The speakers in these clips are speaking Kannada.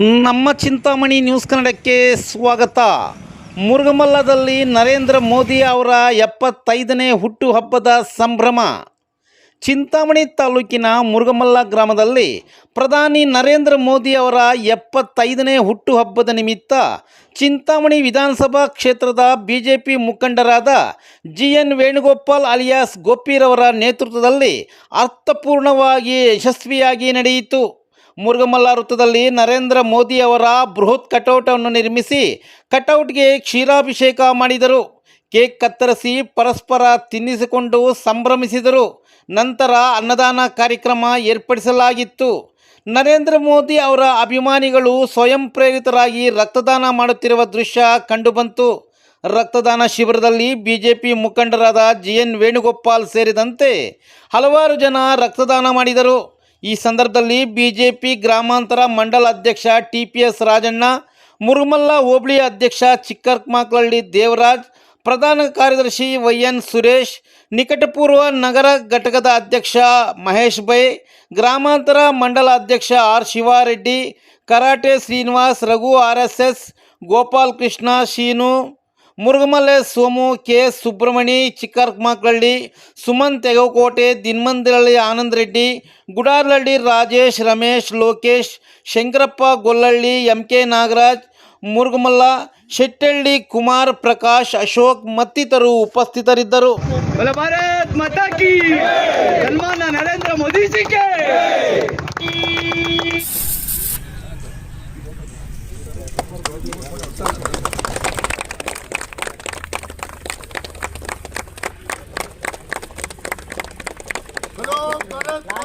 ನಮ್ಮ ಚಿಂತಾಮಣಿ ನ್ಯೂಸ್ ಕನ್ನಡಕ್ಕೆ ಸ್ವಾಗತ. ಮುರುಗಮಲ್ಲದಲ್ಲಿ ನರೇಂದ್ರ ಮೋದಿ ಅವರ ಎಪ್ಪತ್ತೈದನೇ ಹುಟ್ಟುಹಬ್ಬದ ಸಂಭ್ರಮ. ಚಿಂತಾಮಣಿ ತಾಲೂಕಿನ ಮುರುಗಮಲ್ಲ ಗ್ರಾಮದಲ್ಲಿ ಪ್ರಧಾನಿ ನರೇಂದ್ರ ಮೋದಿ ಅವರ ಎಪ್ಪತ್ತೈದನೇ ಹುಟ್ಟುಹಬ್ಬದ ನಿಮಿತ್ತ ಚಿಂತಾಮಣಿ ವಿಧಾನಸಭಾ ಕ್ಷೇತ್ರದ ಬಿ ಜೆ ಪಿ ಮುಖಂಡರಾದ ಜಿ ಎನ್ ವೇಣುಗೋಪಾಲ್ ಅಲಿಯಾಸ್ ಗೋಪಿರವರ ನೇತೃತ್ವದಲ್ಲಿ ಅರ್ಥಪೂರ್ಣವಾಗಿ ಯಶಸ್ವಿಯಾಗಿ ನಡೆಯಿತು. ಮುರುಗಮಲ್ಲ ವೃತ್ತದಲ್ಲಿ ನರೇಂದ್ರ ಮೋದಿ ಅವರ ಬೃಹತ್ ಕಟೌಟನ್ನು ನಿರ್ಮಿಸಿ ಕಟೌಟ್ಗೆ ಕ್ಷೀರಾಭಿಷೇಕ ಮಾಡಿದರು. ಕೇಕ್ ಕತ್ತರಿಸಿ ಪರಸ್ಪರ ತಿನ್ನಿಸಿಕೊಂಡು ಸಂಭ್ರಮಿಸಿದರು. ನಂತರ ಅನ್ನದಾನ ಕಾರ್ಯಕ್ರಮ ಏರ್ಪಡಿಸಲಾಗಿತ್ತು. ನರೇಂದ್ರ ಮೋದಿ ಅವರ ಅಭಿಮಾನಿಗಳು ಸ್ವಯಂ ಪ್ರೇರಿತರಾಗಿ ರಕ್ತದಾನ ಮಾಡುತ್ತಿರುವ ದೃಶ್ಯ ಕಂಡುಬಂತು. ರಕ್ತದಾನ ಶಿಬಿರದಲ್ಲಿ ಬಿಜೆಪಿ ಮುಖಂಡರಾದ ಜಿ ಎನ್ ವೇಣುಗೋಪಾಲ್ ಸೇರಿದಂತೆ ಹಲವಾರು ಜನ ರಕ್ತದಾನ ಮಾಡಿದರು. ಈ ಸಂದರ್ಭದಲ್ಲಿ ಬಿಜೆಪಿ ಗ್ರಾಮಾಂತರ ಮಂಡಲ ಅಧ್ಯಕ್ಷ T P S Rajanna, Murumalla ಹೋಬಳಿ ಅಧ್ಯಕ್ಷ ಚಿಕ್ಕರ್ಕಮಾಕ್ಲಹಳ್ಳಿ ದೇವರಾಜ್, ಪ್ರಧಾನ ಕಾರ್ಯದರ್ಶಿ ವೈ ಎನ್ ಸುರೇಶ್, ನಿಕಟಪೂರ್ವ ನಗರ ಘಟಕದ ಅಧ್ಯಕ್ಷ ಮಹೇಶ್ ಬೈ, ಗ್ರಾಮಾಂತರ ಮಂಡಲ ಅಧ್ಯಕ್ಷ R Shivareddy, karate Srinivas, Raghu R S S, Gopal Krishna, Shinu Murugamale Somu, K. Subramani Chikkarmakkalli Suman Tegokote Dinmandiralli Anand Reddy Gudarlalli Rajesh, Ramesh, Lokesh, Shankarappa, Gollalli, M. K. Nagaraj Murugamalla Shettalli, Kumar, Prakash, Ashok ಮತ್ತಿತರು ಉಪಸ್ಥಿತರಿದ್ದರು. ನರೇಂದ್ರ ಮೋದಿ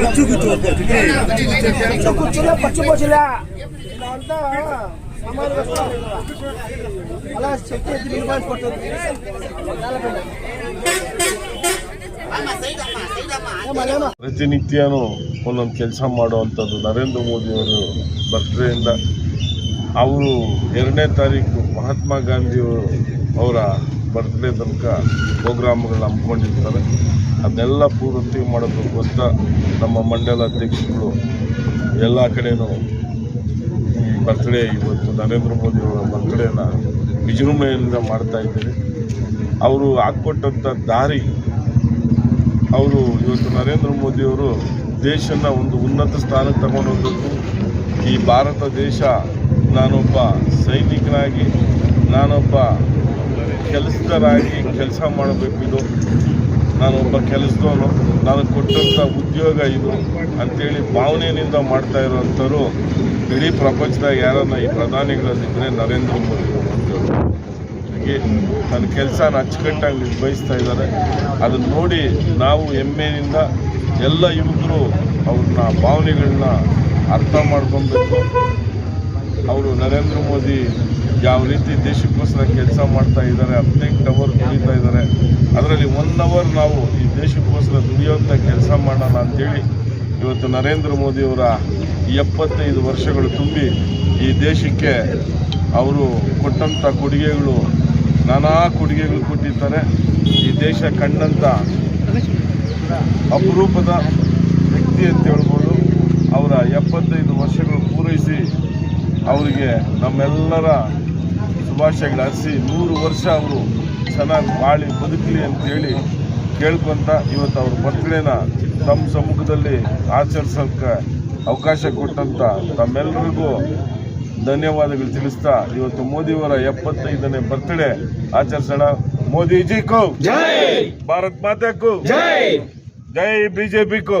కూర్చో కూర్చో కూర్చో. కూర్చో అంతా ಪ್ರತಿನಿತ್ಯನೂ ಒಂದೊಂದು ಕೆಲಸ ಮಾಡುವಂಥದ್ದು ನರೇಂದ್ರ ಮೋದಿಯವರು ಬರ್ತ್ಡೆಯಿಂದ ಅವರು ಎರಡನೇ ತಾರೀಕು ಮಹಾತ್ಮ ಗಾಂಧಿಯವರು ಅವರ ಬರ್ತ್ಡೇ ತನಕ ಪ್ರೋಗ್ರಾಮ್ಗಳನ್ನ ಹಮ್ಮಿಕೊಂಡಿರ್ತಾರೆ. ಅದನ್ನೆಲ್ಲ ಪೂರ್ತಿ ಮಾಡೋದಕ್ಕೋಸ್ಕರ ನಮ್ಮ ಮಂಡಲ ಅಧ್ಯಕ್ಷಗಳು ಎಲ್ಲ ಕಡೆಯೂ ಬರ್ತ್ಡೇ ಇವತ್ತು ನರೇಂದ್ರ ಮೋದಿಯವರ ಬರ್ತ್ಡೇನ ವಿಜೃಂಭಣೆಯಿಂದ ಮಾಡ್ತಾ ಇದ್ದೀವಿ. ಅವರು ಹಾಕ್ಕೊಟ್ಟಂಥ ದಾರಿ, ಅವರು ಇವತ್ತು ನರೇಂದ್ರ ಮೋದಿಯವರು ದೇಶನ ಒಂದು ಉನ್ನತ ಸ್ಥಾನಕ್ಕೆ ತಗೊಂಡು ಹೋಗಬೇಕು. ಈ ಭಾರತ ದೇಶ ನಾನೊಬ್ಬ ಸೈನಿಕನಾಗಿ, ನಾನೊಬ್ಬ ಕೆಲಸದರಾಗಿ ಕೆಲಸ ಮಾಡಬೇಕು ಇದು. ನಾನೊಬ್ಬ ಕೆಲಸದವನು, ನಾನು ಕೊಟ್ಟಂಥ ಉದ್ಯೋಗ ಇದು ಅಂತೇಳಿ ಭಾವನೆಯಿಂದ ಮಾಡ್ತಾ ಇರೋವಂಥವ್ರು ಇಡೀ ಪ್ರಪಂಚದಾಗ ಯಾರನ್ನ ಈ ಪ್ರಧಾನಿಗಳಲ್ಲಿದ್ದರೆ ನರೇಂದ್ರ ಮೋದಿ. ಹಾಗೆ ತನ್ನ ಕೆಲಸನ ಅಚ್ಚುಕಟ್ಟಾಗಿ ನಿರ್ವಹಿಸ್ತಾ ಇದ್ದಾರೆ. ಅದನ್ನು ನೋಡಿ ನಾವು ಹೆಮ್ಮೆಯಿಂದ ಎಲ್ಲ ಯುವಕರು ಅವ್ರನ್ನ ಭಾವನೆಗಳನ್ನ ಅರ್ಥ ಮಾಡ್ಕೊಬೇಕು. ಅವರು ನರೇಂದ್ರ ಮೋದಿ ಯಾವ ರೀತಿ ದೇಶಕ್ಕೋಸ್ಕರ ಕೆಲಸ ಮಾಡ್ತಾ ಇದ್ದಾರೆ, ಹದಿನೆಂಟು ಅವರ್ ದುಡಿತಾ ಇದ್ದಾರೆ, ಅದರಲ್ಲಿ ಒನ್ ಅವರ್ ನಾವು ಈ ದೇಶಕ್ಕೋಸ್ಕರ ದುಡಿಯೋಂಥ ಕೆಲಸ ಮಾಡೋಣ ಅಂತೇಳಿ ಇವತ್ತು ನರೇಂದ್ರ ಮೋದಿಯವರ ಎಪ್ಪತ್ತೈದು ವರ್ಷಗಳು ತುಂಬಿ ಈ ದೇಶಕ್ಕೆ ಅವರು ಕೊಟ್ಟಂಥ ಕೊಡುಗೆಗಳು, ನಾನಾ ಕೊಡುಗೆಗಳು ಕೊಟ್ಟಿದ್ದಾರೆ ಈ ದೇಶ ಕಂಡಂಥ ಅಪರೂಪದ ವ್ಯಕ್ತಿ ಅಂತ ಹೇಳ್ಬೋದು. ಅವರ ಎಪ್ಪತ್ತೈದು ವರ್ಷಗಳು ಪೂರೈಸಿ ಅವರಿಗೆ ನಮ್ಮೆಲ್ಲರ ಶುಭಾಶಯಗಳಾರಿಸಿ ನೂರು ವರ್ಷ ಅವರು ಚೆನ್ನಾಗಿ ಬಾಳಿ ಬದುಕಲಿ ಅಂತೇಳಿ ಕೇಳ್ಕೊಂತ ಇವತ್ತು ಅವ್ರ ಬರ್ತ್ಡೇನ ತಮ್ಮ ಸಮ್ಮುಖದಲ್ಲಿ ಆಚರಿಸೋಕ್ಕೆ ಅವಕಾಶ ಕೊಟ್ಟಂತ ತಮ್ಮೆಲ್ಲರಿಗೂ ಧನ್ಯವಾದಗಳು ತಿಳಿಸ್ತಾ ಇವತ್ತು ಮೋದಿಯವರ ಎಪ್ಪತ್ತೈದನೇ ಬರ್ತ್ಡೇ ಆಚರಿಸೋಣ. ಮೋದಿ ಕೋ ಭಾರತ್ ಮಾತೆ ಜೈ! ಬಿಜೆಪಿ ಕೋ